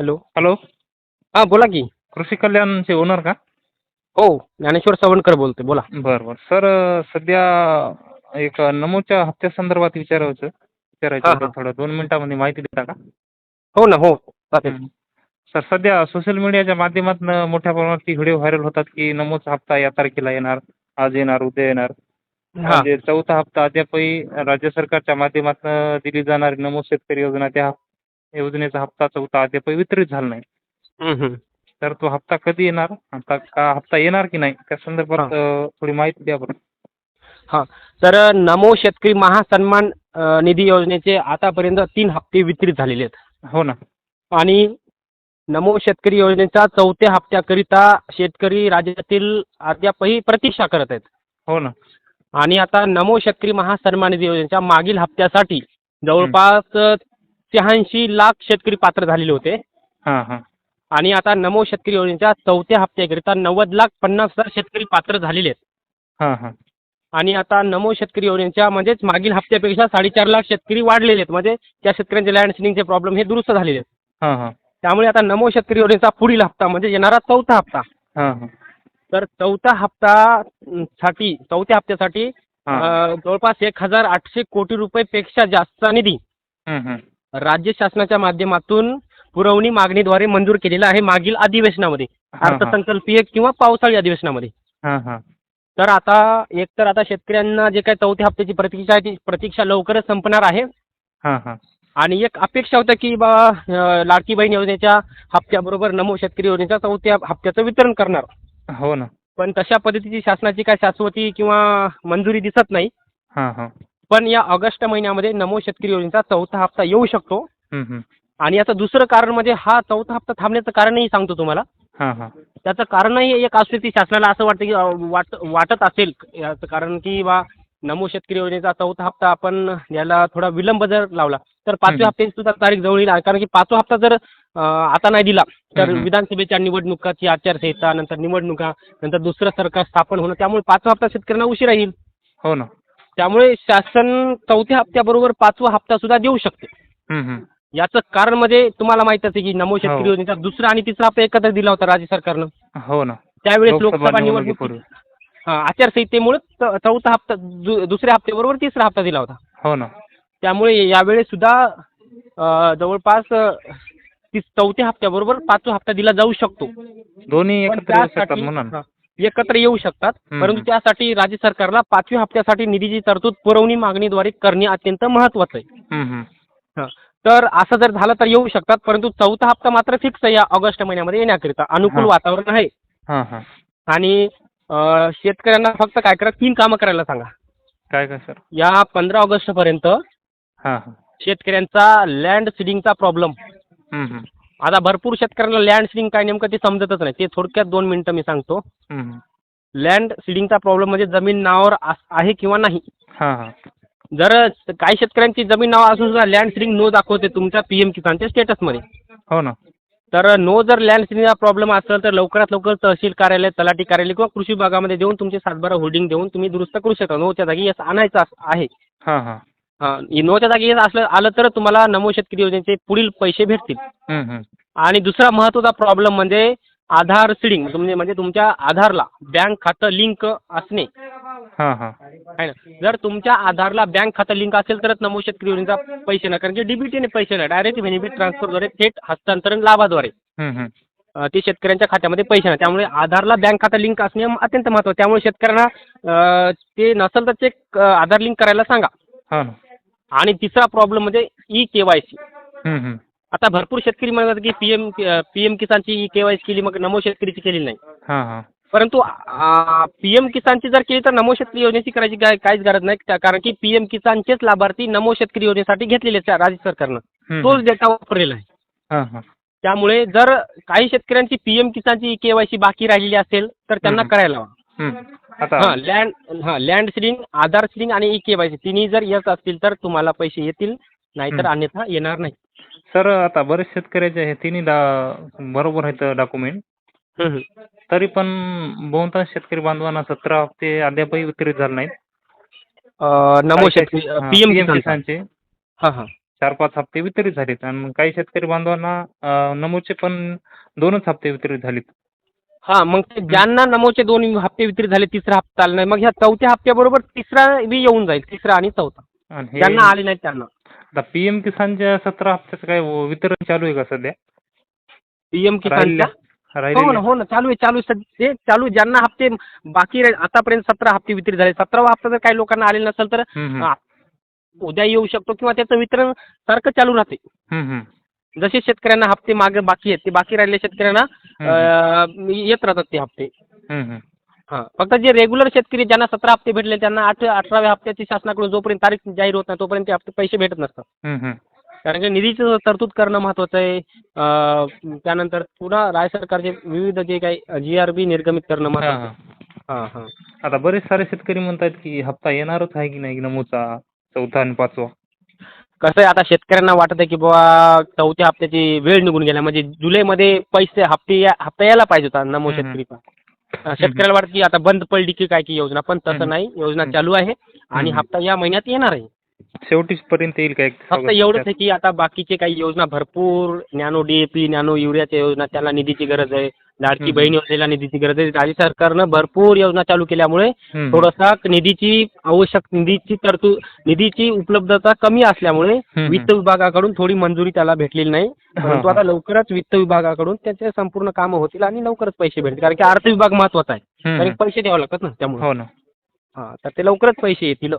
Hello hello हां बोला की. कृषी कल्याणचे ओनर का? हो ज्ञानेश्वर सावंतकर बोलते बोला. बरं बरं. सर सध्या एक नमोच्या हप्त्यासंदर्भात विचारायचं विचारायचं हां, होतं हां. थोडं. दोन मिनिटामध्ये माहिती देता का? हो ना हो. चालेल. हं. सर सध्या सोशल मीडियाच्या माध्यमातून मोठ्या प्रमाणात ती व्हिडिओ व्हायरल होतात की नमोचा हप्ता या तारखेला येणार आज येणार उद्या येणार. हां. म्हणजे चौथा हप्ता अद्यापही राज्य सरकारच्या माध्यमातून दिली जाणारी नमो शेतकरी योजना त्या योजनेचा हप्ता चौथा अद्यापही वितरित झाला नाही. तर तो हप्ता कधी येणार? हप्ता का हप्ता येणार की नाही? त्या संदर्भात थोडी माहिती द्या बरं. हां. तर नमो शेतकरी महासन्मान निधी योजनेचे आतापर्यंत तीन हप्ते वितरित झालेले आहेत. हो ना. आणि नमो शेतकरी योजनेच्या चौथ्या हप्त्याकरिता शेतकरी राज्यातील अद्यापही प्रतीक्षा करत आहेत. हो ना. आणि आता नमो शेतकरी महासन्मान निधी योजनेच्या मागील हप्त्यासाठी जवळपास शहाऐंशी लाख शेतकरी पात्र झालेले होते. हां हां. आणि आता नमो शेतकरी योजनेच्या चौथ्या हप्त्याकरिता नव्वद लाख पन्नास हजार शेतकरी पात्र झालेले आहेत. हां हां. आणि आता नमो शेतकरी योजनेच्या म्हणजेच मागील हप्त्यापेक्षा साडेचार लाख शेतकरी वाढलेले आहेत. म्हणजे त्या शेतकऱ्यांचे लँड सिलिंगचे प्रॉब्लेम हे दुरुस्त झालेले आहेत. हां हां. त्यामुळे आता नमो शेतकरी योजनेचा पुढील हप्ता म्हणजे येणारा चौथा हप्ता. हां हां. तर चौथा हप्ता अं, साठी चौथ्या हप्त्यासाठी हां. अं, जवळपास एक हजार आठशे कोटी रुपयेपेक्षा जास्तचा निधी हं, हं. राज्य शासनाच्या माध्यमातून पुरवणी मागणीद्वारे मंजूर केलेला आहे मागील अधिवेशनामध्ये. अर्थसंकल्पीय किंवा पावसाळी अधिवेशनामध्ये. तर आता एकतर आता शेतकऱ्यांना जे काही चौथ्या हप्त्याची प्रतीक्षा आहे ती प्रतीक्षा लवकरच संपणार आहे. हां हां. आणि एक अपेक्षा होतं की बा लाडकी बहीण योजनेच्या हप्त्याबरोबर नमो शेतकरी योजनेच्या चौथ्या हप्त्याचं वितरण करणार. हो ना. पण तशा पद्धतीची शासनाची काय शाश्वती किंवा मंजुरी दिसत नाही. हां हां. पण या ऑगस्ट महिन्यामध्ये नमो शेतकरी योजनेचा चौथा हप्ता येऊ शकतो. आणि याचं दुसरं कारण म्हणजे हा चौथा हप्ता थांबण्याचं कारणही सांगतो तुम्हाला हां हां त्याचं कारणही एक असू शकते शासनाला असं वाटतं की वाट वाटत असेल याचं कारण की बा नमो शेतकरी योजनेचा चौथा हप्ता आपण याला थोडा विलंब जर लावला तर पाचव्या. हप्त्याची सुद्धा तारीख जवळ येईल कारण की पाचवा हप्ता जर आता नाही दिला तर. विधानसभेच्या निवडणुकाची आचारसंहिता नंतर निवडणुका नंतर दुसरं सरकार स्थापन होणं त्यामुळे पाचवा हप्ता शेतकऱ्यांना उशिरा येईल हो ना त्यामुळे शासन चौथ्या हप्त्याबरोबर पाचवा हप्ता सुद्धा देऊ शकते. हं. याचं कारण म्हणजे तुम्हाला माहीतच आहे की नमो शेतकरी हो. योजनेचा दुसरा आणि तिसरा हप्ता एकत्र दिला होता राज्य सरकारनं. हो ना. त्यावेळेस लोकसभा निवडणूक निवडणुकीपूर्वी. आचारसंहितेमुळे च- चौथा हप्ता दु- दुसऱ्या हप्त्याबरोबर तिसरा हप्ता दिला होता. हो ना. त्यामुळे यावेळेस सुद्धा अं, जवळपास अं, ती चौथ्या हप्त्याबरोबर पाचवा हप्ता दिला जाऊ शकतो. दोन्ही पण एकत्र येऊ शकतात त्यासाठी म्हणून. हा, एकत्र येऊ शकतात. परंतु त्यासाठी राज्य सरकारला पाचव्या हप्त्यासाठी निधीची तरतूद पुरवणी मागणीद्वारे करणे अत्यंत महत्वाचं आहे हं, हं. हा. तर असं जर झालं तर येऊ शकतात परंतु चौथा हप्ता मात्र फिक्स आहे या ऑगस्ट महिन्यामध्ये येण्याकरिता अनुकूल. वातावरण आहे आणि शेतकऱ्यांना फक्त काय करा तीन कामं करायला सांगा काय काय सर या पंधरा ऑगस्टपर्यंत हां हां शेतकऱ्यांचा लँड सिडिंगचा प्रॉब्लेम. आता भरपूर शेतकऱ्यांना लँड सिडिंग काय नेमकं ते समजतच नाही. ते थोडक्यात दोन मिनिटं मी सांगतो. लँड सिडिंगचा प्रॉब्लेम म्हणजे जमीन नावावर आस- आहे किंवा नाही. हां हां. जर काही शेतकऱ्यांची जमीन नाव असून सुद्धा लँड सिडिंग नो दाखवते तुमच्या पी एम किसानच्या स्टेटसमध्ये हो ना. तर नो जर लँड सिडिंगचा प्रॉब्लेम असेल तर लवकरात लवकर तहसील कार्यालय तलाठी कार्यालय किंवा कृषी विभागामध्ये देऊन तुमचे सातबारा होल्डिंग देऊन तुम्ही दुरुस्त करू शकता. नोच्या जागी यस आणायचं अस- आहे. हां हां. हां नोच्या जागी असलं आलं तर तुम्हाला नमो शेतकरी योजनेचे पुढील पैसे भेटतील. आणि दुसरा महत्त्वाचा प्रॉब्लेम म्हणजे आधार सिडिंग म्हणजे म्हणजे तुमच्या आधारला बँक खातं लिंक असणे. हां हां. आहे ना? जर तुमच्या आधारला बँक खातं लिंक असेल तरच नमो शेतकरी योजनेचा पैसे ना कारण की डीबीटीने पैसे नाही डायरेक्ट बेनिफिट ट्रान्सफरद्वारे थेट हस्तांतरण लाभाद्वारे. ते शेतकऱ्यांच्या खात्यामध्ये पैसे नाही त्यामुळे आधारला बँक खातं लिंक असणे अत्यंत महत्त्वाचं त्यामुळे शेतकऱ्यांना ते नसेल तर चेक आधार लिंक करायला सांगा. हो ना आणि तिसरा प्रॉब्लेम म्हणजे ई के वाय सी. आता भरपूर शेतकरी म्हणतात की पी एम पी एम किसानची ई के वाय सी केली मग नमो शेतकरीची केलेली नाही. परंतु पी एम किसानची जर केली तर नमो शेतकरी योजनेची करायची काय काहीच गरज नाही. कारण की पी एम किसानचेच लाभार्थी नमो शेतकरी योजनेसाठी घेतलेले राज्य सरकारनं. तोच. डेटा वापरलेला आहे. त्यामुळे जर काही शेतकऱ्यांची पी एम किसानची के वाय सी बाकी राहिलेली असेल तर त्यांना. करायला हवा. हं. आता हां लँड हां लँड सिडिंग आधार सिडिंग आणि ई के वाय सी तिन्ही जर येत असतील तर तुम्हाला पैसे येतील नाहीतर. अन्यथा येणार नाही सर आता बरेच शेतकऱ्याचे हे तिन्ही दा बरोबर आहेत डॉक्युमेंट. तरी पण बहुतांश शेतकरी बांधवांना सतरा हप्ते अद्यापही वितरित झाले नाहीत. नमो शेतकरी पी एम PM किसान किसानचे. हां हां. चार पाच हप्ते वितरित झालेत आणि काही शेतकरी बांधवांना नमोचे पण दोनच हप्ते वितरित झालेत. हा मग ते ज्यांना नमोचे दोन हप्ते वितरित झाले तिसरा हप्ता आला नाही. मग ह्या चौथ्या हप्त्याबरोबर तिसरा बी येऊन जाईल तिसरा आणि चौथा. आणि हे ज्यांना आले नाहीत त्यांना. आता पीएम किसानच्या सतरा हप्त्याचं काय वितरण चालू आहे का सध्या? पीएम किसानच्या राहिलेल्या हो ना राहिलेल्या हो ना चालू आहे चालू आहे. सद- ते चालू आहे. ज्यांना हप्ते बाकी आतापर्यंत सतरा हप्ते वितरित झाले. सतरावा हप्ता जर काही लोकांना आले नसेल तर हम्म, हम्म. उद्या येऊ शकतो किंवा त्याचं वितरण सारखं चालू राहते. हम्म, हम्म. जसे शेतकऱ्यांना हप्ते मागे बाकी आहेत ते बाकी राहिलेल्या शेतकऱ्यांना येत राहतात ते हप्ते. हां. फक्त जे रेग्युलर शेतकरी ज्यांना सतरा हप्ते भेटले त्यांना आठ अठराव्या हप्त्याची शासनाकडून जोपर्यंत तारीख जाहीर होत नाही तोपर्यंत ते हप्ते पैसे भेटत नसतात. कारण की निधीची तरतूद करणं महत्त्वाचं आहे. त्यानंतर पुन्हा राज्य सरकारचे विविध जे काही जी आर बी निर्गमित करणं महत्त्वाचं हा. हां हां. आता बरेच सारे शेतकरी म्हणतात की हप्ता येणारच आहे की नाही नमूचा चौथा आणि पाचवा? कसं आहे आता शेतकऱ्यांना वाटत आहे की बाबा चौथ्या हप्त्याची वेळ निघून गेल्या म्हणजे जुलैमध्ये पैसे हप्ते या हप्ता यायला पाहिजे होता नमो. शेतकरीचा अं, शेतकऱ्याला वाटतं की आता बंद पडली की काय की योजना पण तसं. नाही योजना. चालू आहे आणि. हप्ता या महिन्यात येणार आहे शेवटी पर्यंत येईल काय फक्त एवढंच आहे की आता बाकीचे काही योजना भरपूर नॅनो डीएपी नॅनो युरियाच्या योजना त्याला निधीची गरज आहे लाडकी. बहीण योजनेला निधीची गरज आहे राज्य सरकारनं भरपूर योजना चालू केल्यामुळे. थोडासा निधीची आवश्यक निधीची तरतूद निधीची उपलब्धता कमी असल्यामुळे. वित्त विभागाकडून थोडी मंजुरी त्याला भेटलेली नाही परंतु. आता लवकरच वित्त विभागाकडून त्याचे संपूर्ण कामं होतील आणि लवकरच पैसे भेटतील कारण की अर्थ विभाग महत्त्वाचा आहे. कारण पैसे द्यावे लागतात ना त्यामुळे हो ना हा तर ते लवकरच पैसे येतील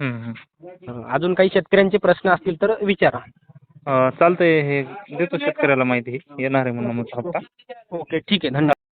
हा, अजून काही शेतकऱ्यांचे प्रश्न असतील तर विचारा. अं, चालतंय हे देतो शेतकऱ्याला माहिती. येणार आहे म्हणून हप्ता. ओके ठीक आहे धन्यवाद.